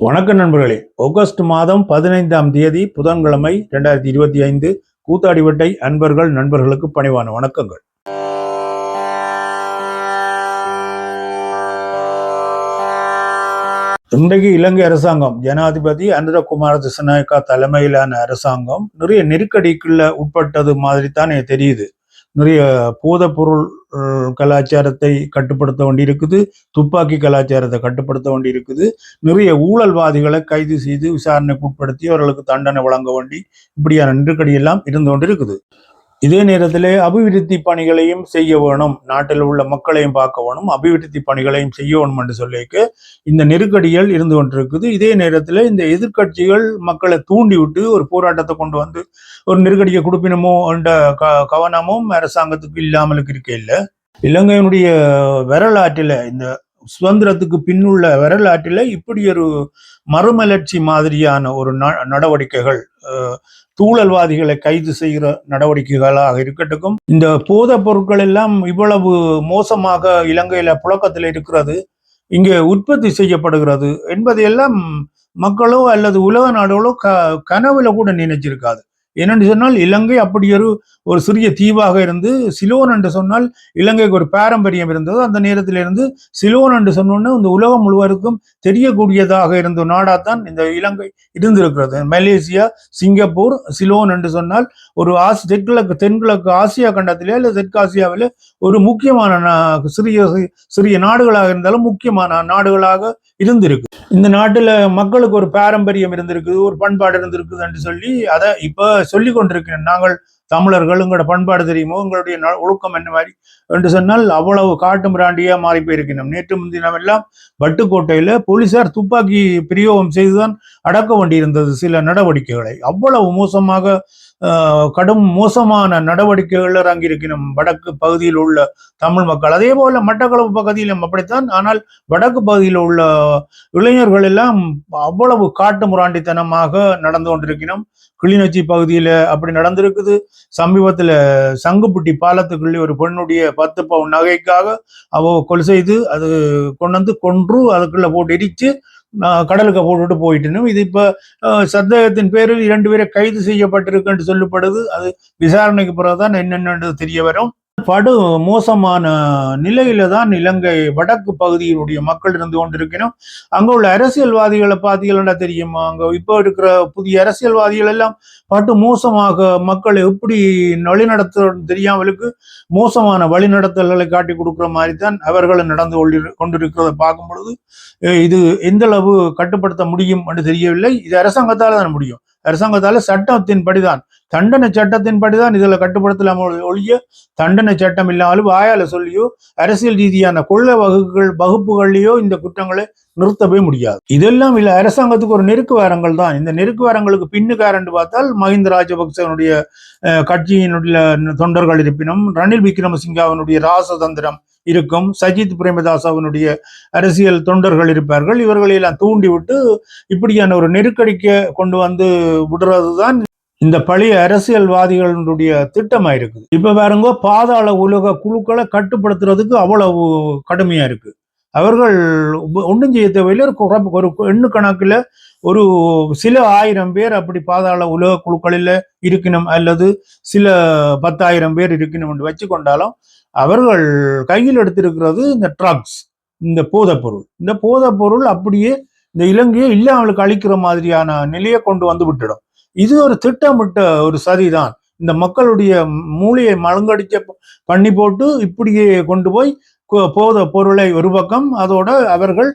வணக்கம் நண்பர்களே. ஆகஸ்ட் மாதம் பதினைந்தாம் தேதி புதன்கிழமை ரெண்டாயிரத்தி இருபத்தி ஐந்து கூத்தாடிவட்டை அன்பர்கள் நண்பர்களுக்கு பணிவான வணக்கங்கள். இன்றைக்கு இலங்கை அரசாங்கம் ஜனாதிபதி அனுரகுமார திசநாயக்கா தலைமையிலான அரசாங்கம் நிறைய நெருக்கடிக்குள்ள உட்பட்டது மாதிரி தானே தெரியுது. நிறைய போதைப்பொருள் கலாச்சாரத்தை கட்டுப்படுத்த வேண்டியிருக்குது. துப்பாக்கி கலாச்சாரத்தை கட்டுப்படுத்த வேண்டியிருக்குது. நிறைய ஊழல்வாதிகளை கைது செய்து விசாரணைக்கு உட்படுத்தி அவர்களுக்கு தண்டனை வழங்க வேண்டி இப்படியான நெருக்கடியெல்லாம் இருந்து கொண்டிருக்குது. இதே நேரத்திலே அபிவிருத்தி பணிகளையும் செய்ய வேணும். நாட்டில் உள்ள மக்களையும் பார்க்க வேணும். அபிவிருத்தி பணிகளையும் செய்ய வேணும் என்று சொல்லிக்கு இந்த நெருக்கடிகள் இருந்து கொண்டிருக்குது. இதே நேரத்தில் இந்த எதிர்க்கட்சிகள் மக்களை தூண்டி விட்டு ஒரு போராட்டத்தை கொண்டு வந்து ஒரு நெருக்கடியை கொடுப்பினமோ என்ற க கவனமும் அரசாங்கத்துக்கு இல்லாமலுக்கு இருக்க இல்லை. இலங்கையினுடைய வரலாற்றில் இந்த சுதந்திரத்துக்கு பின்னுள்ள வரலாற்றில் இப்படி ஒரு மறுமலர்ச்சி மாதிரியான ஒரு ந- நடவடிக்கைகள் தூழல்வாதிகளை கைது செய்கிற நடவடிக்கைகளாக இருக்கட்டும் இந்த போதைப் பொருட்கள் எல்லாம் இவ்வளவு மோசமாக இலங்கையில புழக்கத்தில் இருக்கிறது இங்கே உற்பத்தி செய்யப்படுகிறது என்பதையெல்லாம் மக்களோ அல்லது உலக நாடுகளோ க கனவுல கூட நினைச்சிருக்காது. ஏனென்று சொன்னால் இலங்கை அப்படி ஒரு ஒரு சிறிய தீவாக இருந்து சிலோன் என்று சொன்னால் இலங்கைக்கு ஒரு பாரம்பரியம் இருந்தது. அந்த நேரத்திலிருந்து சிலோன் என்று சொன்னோன்னே இந்த உலகம் முழுவதற்கும் தெரியக்கூடியதாக இருந்த நாடாத்தான் இந்த இலங்கை இருந்திருக்கிறது. மலேசியா சிங்கப்பூர் சிலோன் என்று சொன்னால் ஒரு ஆசி தெற்கிழக்கு தென்கிழக்கு ஆசியா கண்டத்திலே இல்லை தெற்காசியாவிலே ஒரு முக்கியமான நா- சிறிய சிறிய நாடுகளாக இருந்தாலும் முக்கியமான நாடுகளாக இருந்திருக்கு. இந்த நாட்டுல மக்களுக்கு ஒரு பாரம்பரியம் இருந்திருக்குது ஒரு பண்பாடு இருந்திருக்குது என்று சொல்லி அதை இப்ப சொல்லி கொண்டிருக்கிறேன். நாங்கள் தமிழர்கள் உங்களோட பண்பாடு தெரியுமோ? உங்களுடைய ந- ஒழுக்கம் என்ன மாதிரி? என்று சொன்னால் அவ்வளவு காட்டு மிராண்டியா மாறி போயிருக்கணும் நேற்று முன்தினம் எல்லாம் வட்டுக்கோட்டையில போலீசார் துப்பாக்கி பிரயோகம் செய்துதான் அடக்க வேண்டியிருந்தது சில நடவடிக்கைகளை. அவ்வளவு மோசமாக கடும் மோசமான நடவடிக்கைகள் இறங்கியிருக்கணும் வடக்கு பகுதியில் உள்ள தமிழ் மக்கள். அதே போல மட்டக்களப்பு பகுதியிலும் அப்படித்தான். ஆனால் வடக்கு பகுதியில் உள்ள இளைஞர்கள் எல்லாம் அவ்வளவு காட்டு முராண்டித்தனமாக நடந்து கொண்டிருக்கணும் கிளிநொச்சி பகுதியில அப்படி நடந்திருக்குது. சமீபத்துல சங்குப்புட்டி பாலத்துக்குள்ளே ஒரு பெண்ணுடைய பத்து பவுன் நகைக்காக அவ கொலை செய்து அது கொண்டு வந்து கொன்று அதுக்குள்ள போட்டு இடிச்சு கடலுக்கு போட்டுட்டு போயிட்டனும். இது இப்ப சந்தேகத்தின் பேரில் இரண்டு பேரை கைது செய்யப்பட்டிருக்கு என்று சொல்லப்படுது. அது விசாரணைக்கு பிறகுதான் என்னென்னு தெரிய வரும். படு மோசமான நிலையில தான் இலங்கை வடக்கு பகுதியினுடைய மக்கள் இருந்து கொண்டிருக்கணும். அங்க உள்ள அரசியல்வாதிகளை பார்த்தீங்கன்னா தெரியுமா? அங்க இப்போ இருக்கிற புதிய அரசியல்வாதிகள் எல்லாம் பட்டு மோசமாக மக்களை எப்படி வழிநடத்த தெரியாமலுக்கு மோசமான வழிநடத்தல்களை காட்டி கொடுக்குற மாதிரி தான் அவர்களும் நடந்து கொண்டிரு- கொண்டிருக்கிறத பார்க்கும் பொழுது இது எந்த அளவு கட்டுப்படுத்த முடியும் என்று தெரியவில்லை. இது அரசாங்கத்தால் தான் முடியும். அரசாங்கத்தால சட்டத்தின்படிதான். தண்டனை சட்டத்தின் படிதான் இதுல கட்டுப்படுத்தலாம் ஒழிய தண்டனை சட்டம் இல்லாமலும் வாயால சொல்லியோ அரசியல் ரீதியான கொள்ள வகுப்புகள் வகுப்புகள்லயோ இந்த குற்றங்களை நிறுத்தவே முடியாது. இதெல்லாம் இல்ல அரசாங்கத்துக்கு ஒரு நெருக்கு வாரங்கள் தான். இந்த நெருக்கு வாரங்களுக்கு பின்னுக்காரண்டு பார்த்தால் மஹிந்த ராஜபக்சனுடைய அஹ், கட்சியினுடைய தொண்டர்கள் இருப்பினும் ரணில் விக்ரமசிங்காவினுடைய ராசதந்திரம் இருக்கும். சஜித் பிரேமதாஸ் அவனுடைய அரசியல் தொண்டர்கள் இருப்பார்கள். இவர்களையெல்லாம் தூண்டிவிட்டு இப்படியான ஒரு நெருக்கடிக்க கொண்டு வந்து விடுறதுதான் இந்த பழைய அரசியல்வாதிகளுடைய திட்டமா இருக்குது இப்ப பாருங்க பாதாள உலக குழுக்களை கட்டுப்படுத்துறதுக்கு அவ்வளவு கடுமையா இருக்கு. அவர்கள் ஒன்றும் ஒண்ணும் செய்ய தேவையில்லை. ஒரு குறை- ஒரு எண்ணு கணக்குல ஒரு சில ஆயிரம் பேர் அப்படி பாதாள உலக குழுக்களில் இருக்கணும் அல்லது சில பத்தாயிரம் பேர் இருக்கணும் என்று வச்சு கொண்டாலும் அவர்கள் கையில் எடுத்திருக்கிறது இந்த ட்ரக்ஸ் இந்த போதைப்பொருள். இந்த போதைப்பொருள் அப்படியே இந்த இலங்கையை இல்லாமலுக்கு அழிக்கிற மாதிரியான நிலையை கொண்டு வந்து விட்டுடும். இது ஒரு திட்டமிட்ட ஒரு சதிதான். இந்த மக்களுடைய மூளையை மழுங்கடிச்ச பண்ணி போட்டு இப்படியே கொண்டு போய் போத பொருளை ஒரு பக்கம் அதோட அவர்கள்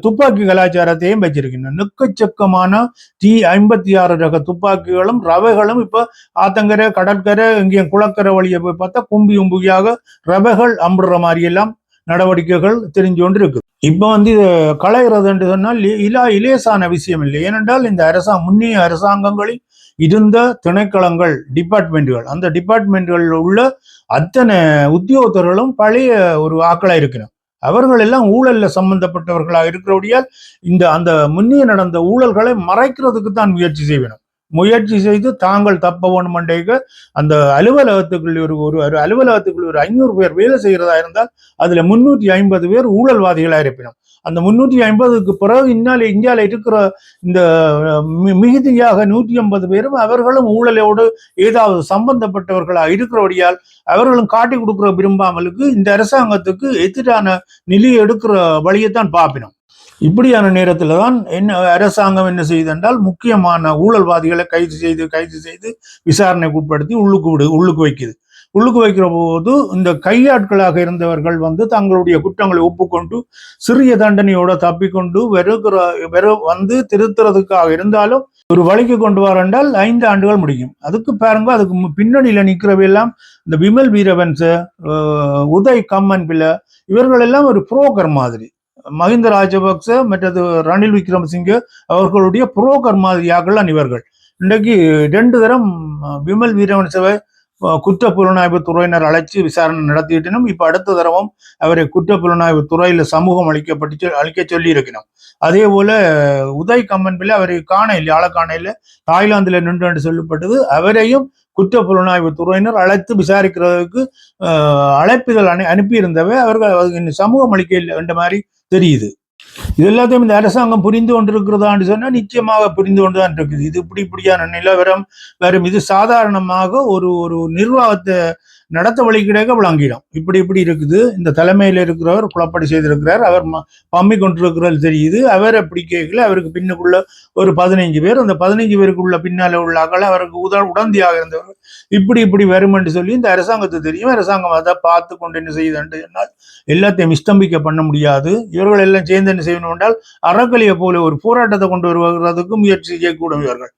துப்பாக்கி கலாச்சாரத்தையும் வச்சிருக்கணும் நெக்கச்சக்கமான டி ஐம்பத்தி ஆறு ரக துப்பாக்கிகளும் ரவைகளும் இப்ப ஆத்தங்கரை கடற்கரை இங்கேயும் குளக்கரை வழியை போய் பார்த்தா கும்பி கும்பியாக ரவைகள் அம்புற மாதிரி எல்லாம் நடவடிக்கைகள் தெரிஞ்சு கொண்டு இருக்கு இப்ப வந்து இதை களைகிறது என்று சொன்னால் இலா இலேசான விஷயம் இல்லை. ஏனென்றால் இந்த அரசாங்க முன்னைய அரசாங்கங்களில் இருந்த திணைக்களங்கள் டிபார்ட்மெண்ட்டுகள் அந்த டிபார்ட்மெண்ட்களில் உள்ள அத்தனை உத்தியோகத்தர்களும் பழைய ஒரு ஆக்களாக இருக்கணும் அவர்கள் எல்லாம் ஊழல்ல சம்பந்தப்பட்டவர்களாக இருக்கிறபடியால் இந்த அந்த முன்னே நடந்த ஊழல்களை மறைக்கிறதுக்கு தான் முயற்சி செய்யணும். முயற்சி செய்து தாங்கள் தப்ப வேணுமண்டேக அந்த அலுவலகத்துக்குள்ள ஒரு ஒரு ஒரு அலுவலகத்துக்குள்ள ஒரு ஐநூறு பேர் வேலை செய்கிறதா இருந்தால் அதுல முன்னூற்றி ஐம்பது பேர் ஊழல்வாதிகளாக இருப்பினும். அந்த முன்னூற்றி ஐம்பதுக்கு பிறகு இன்னால் இந்தியாவில் இருக்கிற இந்த மி- மிகுதியாக நூற்றி ஐம்பது பேரும் அவர்களும் ஊழலோடு ஏதாவது சம்பந்தப்பட்டவர்களாக இருக்கிறபடியால் அவர்களும் காட்டி கொடுக்குற விரும்பாமலுக்கு இந்த அரசாங்கத்துக்கு எதிரான நிலையை எடுக்கிற வழியைத்தான் பார்ப்பினோம். இப்படியான நேரத்தில் தான் என்ன அரசாங்கம் என்ன செய்யுது என்றால் முக்கியமான ஊழல்வாதிகளை கைது செய்து கைது செய்து விசாரணைக்கு உட்படுத்தி உள்ளுக்கு விடு உள்ளுக்கு வைக்குது. உள்ளுக்கு வைக்கிற போது இந்த கையாட்களாக இருந்தவர்கள் வந்து தங்களுடைய குற்றங்களை ஒப்புக்கொண்டு சிறிய தண்டனையோட தப்பிக்கொண்டு வெறுக்கிற வெறு வந்து திருத்துறதுக்காக இருந்தாலும் ஒரு வழிக்கு கொண்டு வரண்டால் ஐந்து ஆண்டுகள் முடியும். அதுக்கு பாருங்க அதுக்கு பின்னணியில நிற்கிறவையெல்லாம் இந்த விமல் வீரவன்ஸ் உதய் கம்மன் பிள்ளை இவர்கள் எல்லாம் ஒரு புரோக்கர் மாதிரி. மஹிந்த ராஜபக்ச மற்றது ரணில் விக்ரமசிங்கே அவர்களுடைய புரோக்கர் மாதிரியாகலாம் இவர்கள். இன்றைக்கு ரெண்டு தரம் விமல் வீரவன்சவை குற்ற புலனாய்வு துறையினர் அழைச்சி விசாரணை நடத்திட்டனும் இப்ப அடுத்த தரவும் அவரை குற்ற புலனாய்வு துறையில் சமூகம் அளிக்கப்பட்டு அளிக்க சொல்லி இருக்கணும் அதே போல உதய் கம்பன்பில் அவரை காண இல்லை ஆள தாய்லாந்துல நின்று என்று சொல்லப்பட்டது. அவரையும் குற்ற புலனாய்வு துறையினர் அழைத்து விசாரிக்கிறதுக்கு அழைப்புகள் அனு அனுப்பியிருந்தவை. அவர்கள் சமூகம் அளிக்க இல்லை என்ற மாதிரி தெரியுது. இது எல்லாத்தையும் இந்த அரசாங்கம் புரிந்து கொண்டிருக்கிறதான்னு சொன்னால் நிச்சயமாக புரிந்து கொண்டுதான் இருக்குது. இது இப்படி இப்படியான நிலவரம் வரும். இது சாதாரணமாக ஒரு ஒரு நிர்வாகத்தை நடத்த வழிகிடையாக விளங்கிடும். இப்படி இப்படி இருக்குது. இந்த தலைமையில் இருக்கிறவர் குழப்படி செய்திருக்கிறார். அவர் பம்மி கொண்டிருக்கிறது தெரியுது. அவரை கேட்கல. அவருக்கு பின்னுக்குள்ள ஒரு பதினைஞ்சு பேர். அந்த பதினைஞ்சு பேருக்குள்ள பின்னால உள்ள அகல அவருக்கு உத உடந்தியாக இருந்தவர் இப்படி இப்படி வரும் என்று சொல்லி இந்த அரசாங்கத்தை தெரியும். அரசாங்கம் அதை பார்த்து கொண்டு என்ன செய்யுதுன்னு சொன்னால் எல்லாத்தையும் இஸ்தம்பிக்க பண்ண முடியாது. இவர்கள் எல்லாம் சேர்ந்து என்ன செய்யணும் என்றால் அறக்கலியை போல ஒரு போராட்டத்தை கொண்டு வருவதற்கு முயற்சி செய்யக்கூடும் இவர்கள்.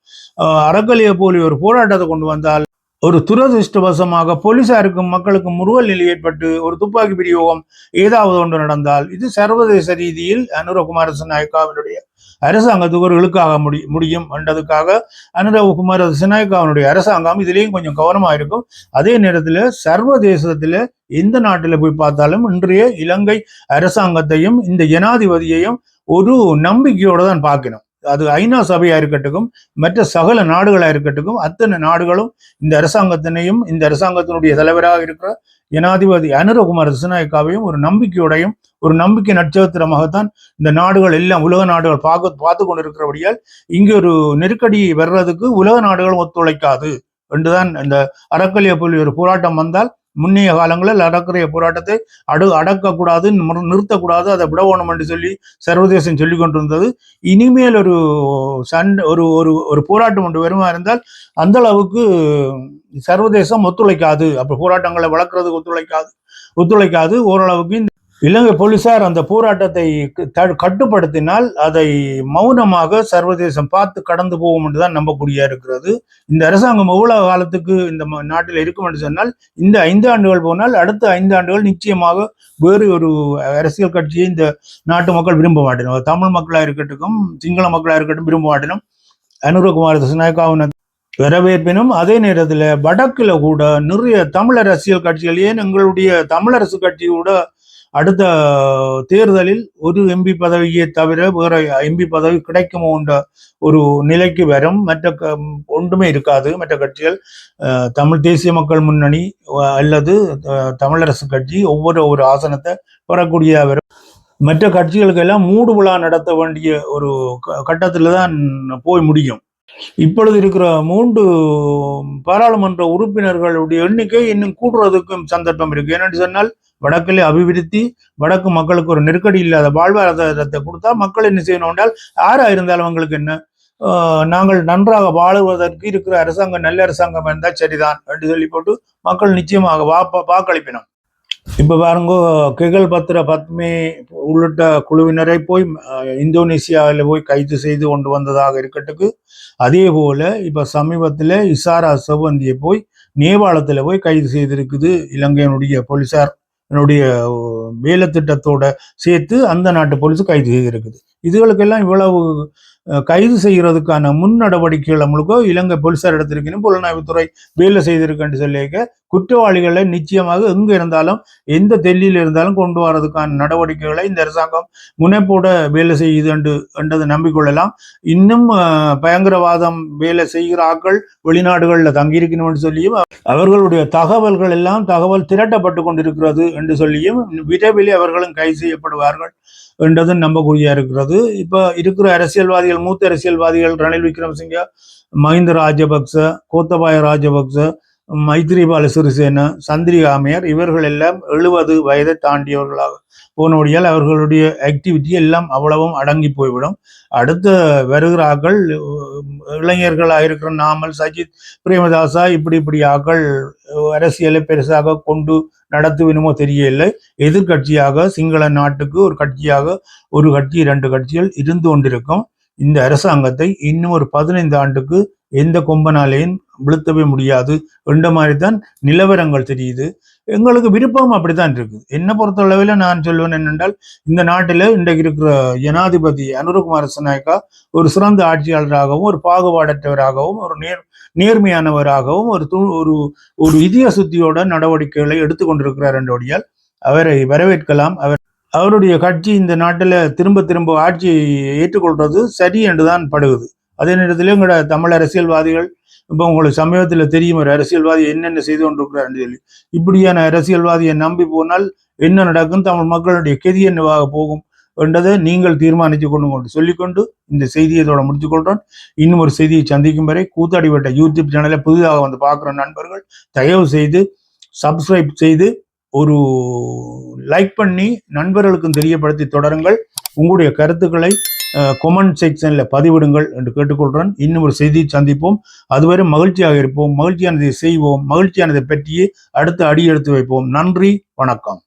அறக்கலியை போல ஒரு போராட்டத்தை கொண்டு வந்தால் ஒரு துரதிருஷ்டவசமாக போலீசாருக்கும் மக்களுக்கும் முறுவல் நிலை ஏற்பட்டு ஒரு துப்பாக்கி பிரயோகம் ஏதாவது ஒன்று நடந்தால் இது சர்வதேச ரீதியில் அனுரகுமார நாயக்காவினுடைய அரசாங்கத்துக்கு ஒரு இழுக்காக முடி முடியும் என்றதுக்காக அனுரகுமார சிநாயக்காவினுடைய அரசாங்கம் இதுலேயும் கொஞ்சம் கவனமாக இருக்கும். அதே நேரத்தில் சர்வதேசத்தில் எந்த நாட்டில் போய் பார்த்தாலும் இன்றைய இலங்கை அரசாங்கத்தையும் இந்த ஜனாதிபதியையும் ஒரு நம்பிக்கையோடு தான் பார்க்கணும். அது ஐநா சபையா இருக்கட்டும் மற்ற சகல நாடுகளா இருக்கட்டும் அத்தனை நாடுகளும் இந்த அரசாங்கத்தினையும் இந்த அரசாங்கத்தினுடைய தலைவராக இருக்கிற ஜனாதிபதி அனுரகுமார் சிநாயக்காவையும் ஒரு நம்பிக்கையுடையும் ஒரு நம்பிக்கை நட்சத்திரமாகத்தான் இந்த நாடுகள் எல்லாம் உலக நாடுகள் பார்க்க பார்த்து கொண்டிருக்கிறபடியால் இங்கே ஒரு நெருக்கடி வர்றதுக்கு உலக நாடுகள் ஒத்துழைக்காது. என்றுதான் இந்த அறக்கலிய புள்ளி ஒரு போராட்டம் வந்தால் முன்னைய காலங்களில் நடக்கிற போராட்டத்தை அடு அடக்கக்கூடாது நிறுத்தக்கூடாது அதை விடவோணும் என்று சொல்லி சர்வதேசம் சொல்லி கொண்டிருந்தது. இனிமேல் ஒரு சண்டை ஒரு ஒரு ஒரு போராட்டம் ஒன்று வருமா இருந்தால் அந்த அளவுக்கு சர்வதேசம் ஒத்துழைக்காது. அப்போ போராட்டங்களை வளர்க்குறதுக்கு ஒத்துழைக்காது ஒத்துழைக்காது. ஓரளவுக்கு இலங்கை போலீசார் அந்த போராட்டத்தை கட்டுப்படுத்தினால் அதை மௌனமாக சர்வதேசம் பார்த்து கடந்து போகும் என்று தான் நம்பக்கூடிய இருக்கிறது. இந்த அரசாங்கம் எவ்வளவு காலத்துக்கு இந்த ம- நாட்டில் இருக்கும் என்று சொன்னால் இந்த ஐந்து ஆண்டுகள் போனால் அடுத்த ஐந்து ஆண்டுகள் நிச்சயமாக வேறு ஒரு அரசியல் கட்சியை இந்த நாட்டு மக்கள் விரும்ப மாட்டினோம் தமிழ் மக்களாக இருக்கட்டும் சிங்கள மக்களாக இருக்கட்டும் விரும்ப மாட்டினோம் அனுரகுமார் திசுநாயக்காவின் வரவேற்பினும் அதே நேரத்தில் வடக்கில் கூட நிறைய தமிழ் அரசியல் கட்சிகள் ஏன் எங்களுடைய தமிழரசு கட்சி கூட அடுத்த தேர்தலில் ஒரு எம்பி பதவியை தவிர வேற எம்பி பதவி கிடைக்குமோ என்ற ஒரு நிலைக்கு வரும். மற்ற க- ஒன்றுமே இருக்காது. மற்ற கட்சிகள் தமிழ் தேசிய மக்கள் முன்னணி அல்லது தமிழரசு கட்சி ஒவ்வொரு ஒரு ஆசனத்தை பெறக்கூடிய வரும். மற்ற கட்சிகளுக்கெல்லாம் மூடு விழா நடத்த வேண்டிய ஒரு க- தான் போய் முடியும். இப்பொழுது இருக்கிற மூன்று பாராளுமன்ற உறுப்பினர்களுடைய எண்ணிக்கை இன்னும் கூடுறதுக்கும் சந்தர்ப்பம் இருக்கு. ஏன்னு சொன்னால் வடக்கிலே அபிவிருத்தி வடக்கு மக்களுக்கு ஒரு நெருக்கடி இல்லாத வாழ்வாதாரத்தை கொடுத்தா மக்கள் என்ன செய்யணும் என்றால் யாரா இருந்தாலும் அவங்களுக்கு என்ன? நாங்கள் நன்றாக வாழுவதற்கு இருக்கிற அரசாங்கம் நல்ல அரசாங்கம் இருந்தால் சரிதான் என்று சொல்லி போட்டு மக்கள் நிச்சயமாக வாப்ப வாக்களிப்பினோம். இப்ப பாருங்க கெகல் பத்ர பத்மே உள்ளிட்ட குழுவினரை போய் இந்தோனேசியாவில் போய் கைது செய்து கொண்டு வந்ததாக இருக்கட்டுக்கு. அதே போல இப்ப சமீபத்தில் இசாரா செவ்வந்தியை போய் நேபாளத்தில் போய் கைது செய்திருக்குது இலங்கையினுடைய போலீசார். என்னுடைய வேலை திட்டத்தோட சேர்த்து அந்த நாட்டு போலீஸ் கைது செய்திருக்குது இதுகளுக்கெல்லாம் இவ்வளவு கைது செய்யறதுக்கான முன் நடவடிக்கைகளை முழுக்க இலங்கை போலீசார் எடுத்திருக்கணும். புலனாய்வுத்துறை வேலை செய்திருக்குன்னு சொல்லியிருக்க. குற்றவாளிகளை நிச்சயமாக எங்கே இருந்தாலும் எந்த டெல்லியில் இருந்தாலும் கொண்டு வரதுக்கான நடவடிக்கைகளை இந்த அரசாங்கம் முனைப்போட வேலை செய்யுது என்று என்றதை நம்பிக்கொள்ளலாம். இன்னும் அஹ், பயங்கரவாதம் வேலை செய்கிற ஆட்கள் வெளிநாடுகளில் தங்கியிருக்கணும்னு சொல்லியும் அவர்களுடைய தகவல்கள் எல்லாம் தகவல் திரட்டப்பட்டு கொண்டிருக்கிறது என்று சொல்லியும் விரைவில் அவர்களும் கைது செய்யப்படுவார்கள். என்றதும் நம்பக்கூடியா இருக்கிறது. இப்போ இருக்கிற அரசியல்வாதிகள் மூத்த அரசியல்வாதிகள் ரணில் விக்ரமசிங்க மஹிந்த ராஜபக்ச கோத்தபாய ராஜபக்ச மைத்ரிபால சிறிசேன சந்திரிகாமையர் இவர்கள் எல்லாம் எழுபது வயதை தாண்டியவர்களாக. போனோடியால் அவர்களுடைய ஆக்டிவிட்டி எல்லாம் அவ்வளவும் அடங்கி போய்விடும். அடுத்த வருகிறார்கள் இளைஞர்களாக இருக்கிற நாமல் சஜித் பிரேமதாசா இப்படி இப்படி ஆக்கள் அரசியலை பெருசாக கொண்டு நடத்துவினுமோ தெரியவில்லை. எதிர்கட்சியாக சிங்கள நாட்டுக்கு ஒரு கட்சியாக ஒரு கட்சி இரண்டு கட்சிகள் இருந்து கொண்டிருக்கும். இந்த அரசாங்கத்தை இன்னும் ஒரு பதினைந்து ஆண்டுக்கு எந்த கொம்பனாலேயும் விழுத்தவே முடியாது. என்ற மாதிரி தான் நிலவரங்கள் தெரியுது. எங்களுக்கு விருப்பம் அப்படித்தான் இருக்குது. என்ன பொறுத்தளவில் நான் சொல்வேன் என்னென்றால் இந்த நாட்டில் இன்றைக்கு இருக்கிற ஜனாதிபதி அனுரகுமார சனாயக்கா ஒரு சிறந்த ஆட்சியாளராகவும் ஒரு பாகுபாடற்றவராகவும் ஒரு நேர் நேர்மையானவராகவும் ஒரு து ஒரு ஒரு இதய சுத்தியோட நடவடிக்கைகளை எடுத்துக்கொண்டிருக்கிறார் என்றபடியால் அவரை வரவேற்கலாம். அவர் அவருடைய கட்சி இந்த நாட்டில் திரும்ப திரும்ப ஆட்சியை ஏற்றுக்கொள்வது சரி என்றுதான் படுகுது. அதே நேரத்தில் எங்களோட தமிழ் அரசியல்வாதிகள் இப்போ உங்களுக்கு சமீபத்தில் தெரியும் ஒரு அரசியல்வாதி என்னென்ன செய்து கொண்டிருக்கிறார் சொல்லி. இப்படியான அரசியல்வாதியை நம்பி போனால் என்ன நடக்கும்? தமிழ் மக்களுடைய கெதி என்னவாக போகும் என்றதை நீங்கள் தீர்மானித்து கொண்டு கொண்டு சொல்லிக்கொண்டு இந்த செய்தியை இதோட முடித்துக்கொள்கிறோம் இன்னும் ஒரு செய்தியை சந்திக்கும் வரை கூத்தாடிவட்ட யூடியூப் சேனலை புதிதாக வந்து பார்க்குற நண்பர்கள் தயவு செய்து சப்ஸ்கிரைப் செய்து ஒரு லைக் பண்ணி நண்பர்களுக்கும் தெரியப்படுத்தி தொடருங்கள். உங்களுடைய கருத்துக்களை கொமெண்ட் செக்ஷனில் பதிவிடுங்கள் என்று கேட்டுக்கொள்கிறேன். இன்னும் ஒரு செய்தியை சந்திப்போம். அதுவரை மகிழ்ச்சியாக இருப்போம். மகிழ்ச்சியானதை செய்வோம். மகிழ்ச்சியானதை பற்றியே அடுத்து அடி எடுத்து வைப்போம். நன்றி. வணக்கம்.